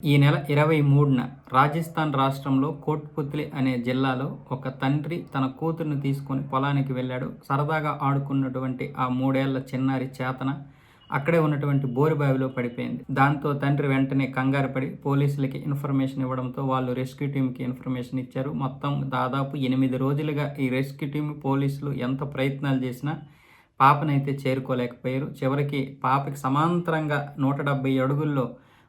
ఈ నెల ఇరవై మూడున రాజస్థాన్ రాష్ట్రంలో కోట్పుత్లి అనే జిల్లాలో ఒక తండ్రి తన కూతుర్ని తీసుకొని పొలానికి వెళ్ళాడు. సరదాగా ఆడుకున్నటువంటి ఆ మూడేళ్ళ చిన్నారి చేతన అక్కడే ఉన్నటువంటి బోరుబావిలో పడిపోయింది. దాంతో తండ్రి వెంటనే కంగారు పడి పోలీసులకి ఇన్ఫర్మేషన్ ఇవ్వడంతో వాళ్ళు రెస్క్యూ టీంకి ఇన్ఫర్మేషన్ ఇచ్చారు. మొత్తం దాదాపు ఎనిమిది రోజులుగా ఈ రెస్క్యూ టీం పోలీసులు ఎంత ప్రయత్నాలు చేసినా పాపనైతే చేరుకోలేకపోయారు. చివరికి పాపకి సమాంతరంగా నూట డెబ్బై అడుగుల్లో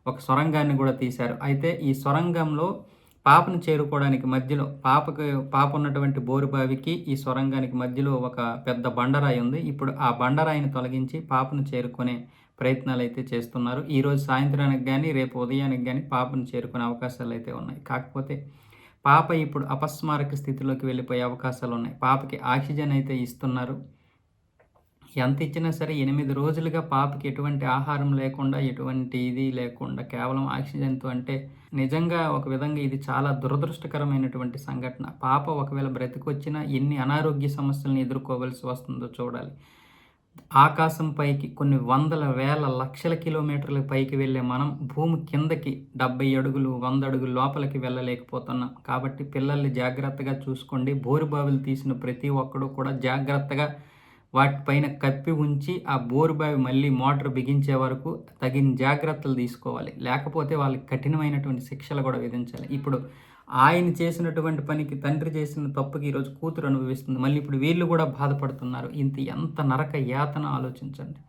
ఒక సొరంగాన్ని కూడా తీశారు. అయితే ఈ సొరంగంలో పాపను చేరుకోవడానికి మధ్యలో పాపకు పాప ఉన్నటువంటి బోరుబావికి ఈ సొరంగానికి మధ్యలో ఒక పెద్ద బండరాయి ఉంది. ఇప్పుడు ఆ బండరాయిని తొలగించి పాపను చేరుకునే ప్రయత్నాలు అయితే చేస్తున్నారు ఈరోజు సాయంత్రానికి కానీ రేపు ఉదయానికి కానీ పాపను చేరుకునే అవకాశాలు అయితే ఉన్నాయి. కాకపోతే పాప ఇప్పుడు అపస్మారక స్థితిలోకి వెళ్ళిపోయే అవకాశాలు ఉన్నాయి. పాపకి ఆక్సిజన్ అయితే ఇస్తున్నారు. ఎంత ఇచ్చినా సరే ఎనిమిది రోజులుగా పాపకి ఎటువంటి ఆహారం లేకుండా ఎటువంటి ఇది లేకుండా కేవలం ఆక్సిజన్తో అంటే నిజంగా ఒక విధంగా ఇది చాలా దురదృష్టకరమైనటువంటి సంఘటన. పాప ఒకవేళ బ్రతికొచ్చినా ఎన్ని అనారోగ్య సమస్యలను ఎదుర్కోవలసి వస్తుందో చూడాలి. ఆకాశం పైకి కొన్ని వందల వేల లక్షల కిలోమీటర్ల పైకి వెళ్ళే మనం భూమి కిందకి డెబ్బై అడుగులు వంద అడుగులు లోపలికి వెళ్ళలేకపోతున్నాం. కాబట్టి పిల్లల్ని జాగ్రత్తగా చూసుకోండి. బోరుబావులు తీసిన ప్రతి ఒక్కడు కూడా జాగ్రత్తగా వాటిపైన కప్పి ఉంచి ఆ బోరు బావి మళ్ళీ మోటార్ బిగించే వరకు తగిన జాగ్రత్తలు తీసుకోవాలి. లేకపోతే వాళ్ళకి కఠినమైనటువంటి శిక్షలు కూడా విధించాలి. ఇప్పుడు ఆయన చేసినటువంటి పనికి తండ్రి చేసిన తప్పుకి ఈరోజు కూతురు అనుభవిస్తుంది. మళ్ళీ ఇప్పుడు వీళ్ళు కూడా బాధపడుతున్నారు. ఇంత ఎంత నరక యాతన ఆలోచించండి.